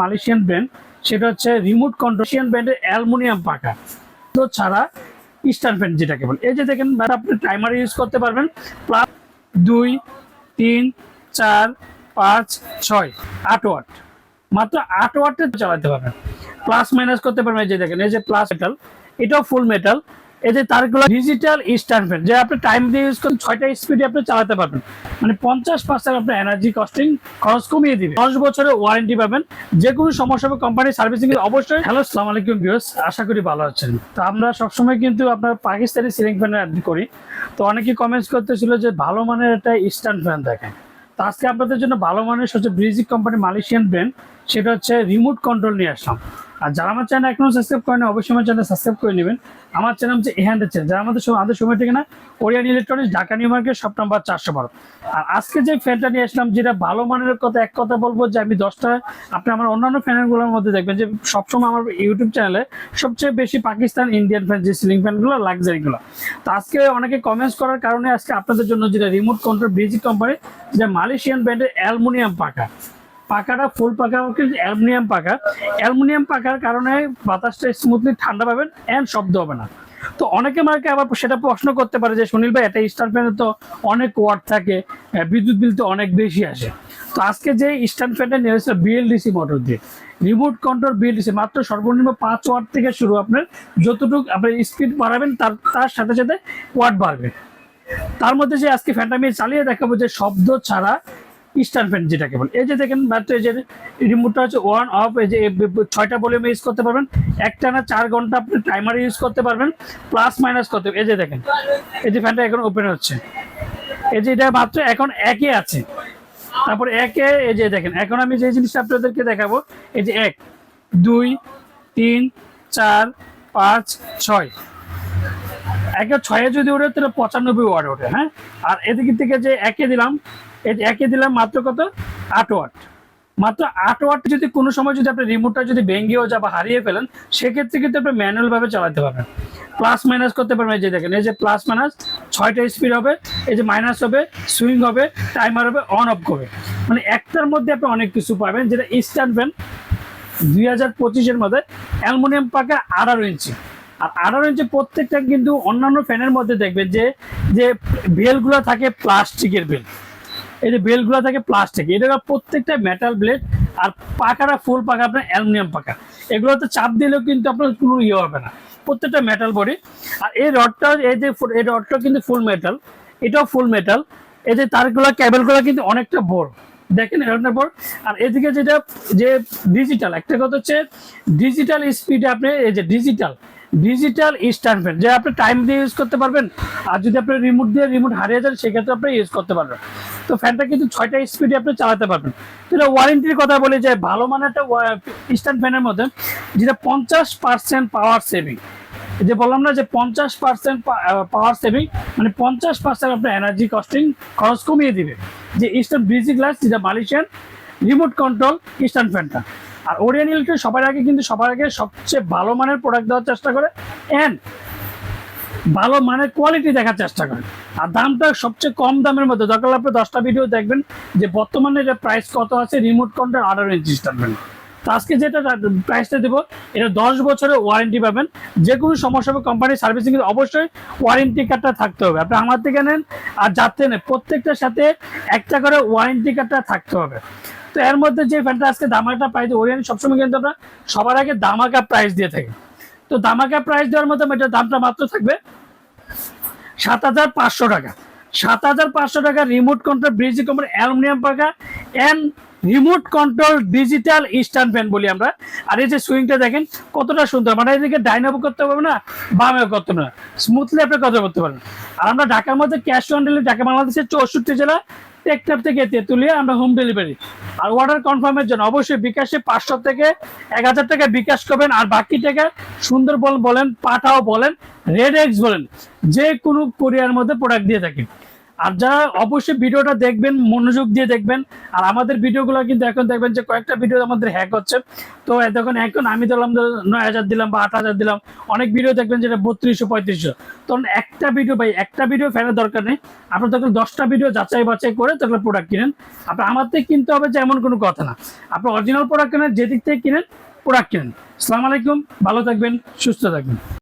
Malaysian brand সেটা হচ্ছে remote কন্ট্রোশিয়ান ব্র্যান্ডের অ্যালুমিনিয়াম পাকা। তো ছাড়া ইস্টার্ন ফ্যান যেটাকে বলে। এই যে দেখেন আপনি টাইমার ইউজ করতে পারবেন। প্লাস দুই, তিন, চার, পাঁচ, ছয়, আট ওয়াট মাত্র আট ওয়াটে চালাতে পারবেন। প্লাস মাইনাস করতে পারবেন এই যে দেখেন, এই যে প্লাস মেটাল এটাও ফুল মেটাল যে তারগুলো ডিজিটাল স্ট্যান্ড ফ্যান যে আপনি টাইম দিয়ে ইউজ করেন ছয়টা স্পিডে আপনি চালাতে পারবেন। মানে পঞ্চাশ পার্সেন্ট আপনার এনার্জি কস্টিং খরচ কমিয়ে দিবে। দশ বছরের ওয়ারেন্টি পাবেন। যে কোনো সমস্যা হবে কোম্পানি সার্ভিসিং অবশ্যই। হ্যালো সালাম আলাইকুম ভিউস আশা করি ভালো আছেন। তো আমরা সবসময় কিন্তু আপনার পাকিস্তানি সিলিং ফ্যানের অ্যাড করি। তো অনেকেই কমেন্টস করতেছিল যে ভালো মানের একটা স্ট্যান্ড ফ্যান দেখেন। তো আজকে আপনাদের জন্য ভালো মানের হচ্ছে ব্রিজিক কোম্পানি মালয়েশিয়ান ব্র্যান্ড সেটা হচ্ছে রিমোট কন্ট্রোল নিয়ে আসলাম। আর যারা আমার চ্যানেল এখনও সাবস্ক্রাইব করেন অবশ্যই আমার চ্যানেল সাবস্ক্রাইব করে নেবেন। আমার চ্যানেল হচ্ছে এহ্যান্ডের চ্যানেল যারা আমাদের আমাদের সময় থেকে না Korean electronics Dhaka new market সব নাম্বার চারশো বারো। আর আজকে যে ফ্যানটা নিয়ে আসলাম, যেটা ভালো মানের কথা, এক কথা বলব যে আমি দশটা, আপনি আমার অন্যান্য ফ্যানগুলোর মধ্যে দেখবেন যে সবসময় আমার ইউটিউব চ্যানেলে সবচেয়ে বেশি পাকিস্তান ইন্ডিয়ান ফ্যান যে সিলিং ফ্যানগুলো লাক্সারিগুলো তো আজকে অনেকে কমেন্টস করার কারণে আজকে আপনাদের জন্য যেটা রিমোট কন্ট্রোল ব্রিজিক কোম্পানি যেটা মালয়েশিয়ান ব্র্যান্ডের অ্যালুমিনিয়াম পাকা। পাকাটা ফুল পাকা অ্যালুমিনিয়াম পাকা অ্যালুমিনিয়াম পাকার কারণে বাতাসটা স্মুথলি ঠান্ডা পাবেন অ্যান্ড শব্দ হবে না। তো অনেকে মার্কে আবার সেটা প্রশ্ন করতে পারে যে, সুনীল ভাই, এটা স্টার ফ্যানে তো অনেক ওয়াট থাকে বিদ্যুৎ বিল তো অনেক বেশি আসে। তো আজকে যে স্ট্যান্ড ফ্যানটা নিয়ে এসেছে বিএলডিসি মোটর দিয়ে রিমোট কন্ট্রোল বিএলডিসি মাত্র সর্বনিম্ন পাঁচ ওয়াট থেকে শুরু আপনার, যতটুকু আপনার স্পিড বাড়াবেন, তার তার সাথে সাথে ওয়াট বাড়বে। তার মধ্যে যে আজকে ফ্যানটা আমি চালিয়ে দেখাবো যে, শব্দ ছাড়া স্টার ফ্যান যেটাকে বলে। এই যে দেখেন, মাত্র এই যে রিমোটটা হচ্ছে ওয়ান অফ এই যে ছয়টা ভলিউম ইউজ করতে পারবেন। একটা না চার ঘণ্টা আপনি টাইমার ইউজ করতে পারবেন প্লাস মাইনাস করতে এই যে দেখেন, এই যে ফ্যানটা এখন ওপেন হচ্ছে। এই যে এটা মাত্র এখন একে আছে। তারপর একে, এই যে দেখেন, এখন আমি যে জিনিসটা আপনাদেরকে দেখাবো, এই যে এক, দুই, তিন, চার, পাঁচ, ছয়। একে ছয়ে যদি ওঠে, তাহলে পঁচানব্বই ওয়াট ওঠে হ্যাঁ? আর এদিকে থেকে যে একে দিলাম যে একে দিলাম, মাত্র কত? আট ওয়াট। মাত্র আট ওয়াট যদি কোনো সময় যদি আপনি রিমোটটা যদি ভেঙেও যা বা হারিয়ে ফেলেন, সেক্ষেত্রে কিন্তু আপনি ম্যানুয়াল ভাবে চালাতে পারবেন। প্লাস মাইনাস করতে পারবেন এই যে দেখেন, এই যে প্লাস মাইনাস ছয়টা স্পিড হবে, এই যে মাইনাস হবে সুইং হবে টাইমার হবে অন অফ করবে। মানে একটার মধ্যে আপনি অনেক কিছু পাবেন, যেটা ইনস্ট্যান্ট ফ্যান দুই হাজার পঁচিশের মধ্যে অ্যালুমিনিয়াম পাকা আঠারো ইঞ্চি। আর আঠারো ইঞ্চি প্রত্যেকটা কিন্তু অন্যান্য ফ্যানের মধ্যে দেখবেন যে যে বেলগুলো থাকে প্লাস্টিকের বেল। এই যে বেলগুলো থাকে প্লাস্টিক এটা প্রত্যেকটা মেটাল ব্লেড আর পাকাটা ফুল পাকা আপনার অ্যালুমিনিয়াম পাকা এগুলোতে চাপ দিলেও কিন্তু আপনার কোনো ইয়ে হবে না, প্রত্যেকটা মেটাল বডি আর এই রডটা, এই যে এই রডটা কিন্তু ফুল মেটাল এটাও ফুল মেটাল এই যে তারগুলো ক্যাবেলগুলো কিন্তু অনেকটা বড়। দেখেন এরকম বড়। আর এদিকে যেটা, যে ডিজিটাল একটা কথা হচ্ছে ডিজিটাল স্পিডে আপনি, এই যে ডিজিটাল ডিজিটাল স্ট্যান্ড ফ্যান যে আপনি টাইম দিয়ে ইউজ করতে পারবেন, আর যদি আপনি রিমোট দিয়ে রিমোট হারিয়ে যান, সেক্ষেত্রে আপনি ইউজ করতে পারবেন। তো ফ্যানটা কিন্তু ছয়টা স্পিডে আপনি চালাতে পারবেন। এটা ওয়ারেন্টির কথা বলি যে ভালো মানের একটা স্ট্যান্ড ফ্যানের মধ্যে যেটা পঞ্চাশ পার্সেন্ট পাওয়ার সেভিং যে বললাম না যে পঞ্চাশ পার্সেন্ট পাওয়ার সেভিং মানে পঞ্চাশ পার্সেন্ট আপনার এনার্জি কস্টিং খরচ কমিয়ে দিবে। যে ইস্টার্ন ব্রিজি গ্লাস যেটা মালয়েশিয়ান রিমোট কন্ট্রোল ইস্টার্ন ফ্যানটা আর ওরিয়ান ইলেকট্রিক সবার আগে কিন্তু সবার আগে সবচেয়ে ভালো মানের প্রোডাক্ট দেওয়ার চেষ্টা করে অ্যান্ড ভালো মানের কোয়ালিটি দেখার চেষ্টা করেন আর দামটা সবচেয়ে কম দামের মধ্যে। দরকার আপনি দশটা ভিডিও দেখবেন যে বর্তমানে এটা প্রাইস কত আছে রিমোট কন্ট্রোল আঠারো ইঞ্চি স্টারবেন তো আজকে যেটা প্রাইসটা দেবো, এটা দশ বছরের ওয়ারেন্টি পাবেন। যে কোনো সমস্যা হবে কোম্পানির সার্ভিসিং অবশ্যই ওয়ারেন্টি কার্ডটা থাকতে হবে। আপনি আমার থেকে নেন আর যাতে নেন, প্রত্যেকটার সাথে একটা করে ওয়ারেন্টি কার্ডটা থাকতে হবে। তো এর মধ্যে যে ফ্যানটা আজকে দামাকা প্রাইস ওরিয়েন্ট সবসময় কিন্তু আমরা সবার আগে দামাকা প্রাইস দিয়ে থাকি। তো দামাকা প্রাইস দেওয়ার মধ্যে এটার দামটা মাত্র থাকবে সাত হাজার পাঁচশো টাকা। সাত হাজার পাঁচশো টাকা remote control Breezy company aluminium পাকা and remote control digital stand fan বলি আমরা। আর এই যে সুইংটা দেখেন, কতটা সুন্দর। মানে এদিকে ডাইনাবো করতে পারবে না, বামেও করতে না। স্মুথলি আপনি কথা করতে পারবেন আর আমরা ঢাকার মধ্যে ক্যাশ অন ডেলিভারি ঢাকা, বাংলাদেশের চৌষট্টি জেলা টেকটাপ থেকে তেতুলিয়া, আমরা হোম ডেলিভারি আর অর্ডার কনফার্মের জন্য অবশ্যই বিকাশে পাঁচশো থেকে এক হাজার টাকা বিকাশ করবেন। আর বাকি টাকা সুন্দরবন বলেন, পাঠাও বলেন রেড এক্স বলেন, যে কোনো কোরিয়ার মধ্যে প্রোডাক্ট দিয়ে থাকি আর যারা অবশ্যই ভিডিওটা দেখবেন, মনোযোগ দিয়ে দেখবেন, আর আমাদের ভিডিওগুলো কিন্তু এখন দেখবেন যে কয়েকটা ভিডিও আমাদের হ্যাক হচ্ছে। তো দেখুন, এখন আমি দিলাম নয় হাজার দিলাম বা আট হাজার দিলাম, অনেক ভিডিও দেখবেন যেটা বত্রিশশো, পঁয়ত্রিশশো। তখন একটা ভিডিও ভাই, একটা ভিডিও ফেরার দরকার নেই। আপনার তখন দশটা ভিডিও যাচাই বাছাই করে তখন প্রোডাক্ট কিনেন। আপনার আমার থেকে কিনতে হবে যে এমন কোনো কথা না। আপনি অরিজিনাল প্রোডাক্ট কেনেন, যেদিক থেকে কিনেন প্রোডাক্ট কিনেন। আসসালামু আলাইকুম, ভালো থাকবেন, সুস্থ থাকবেন।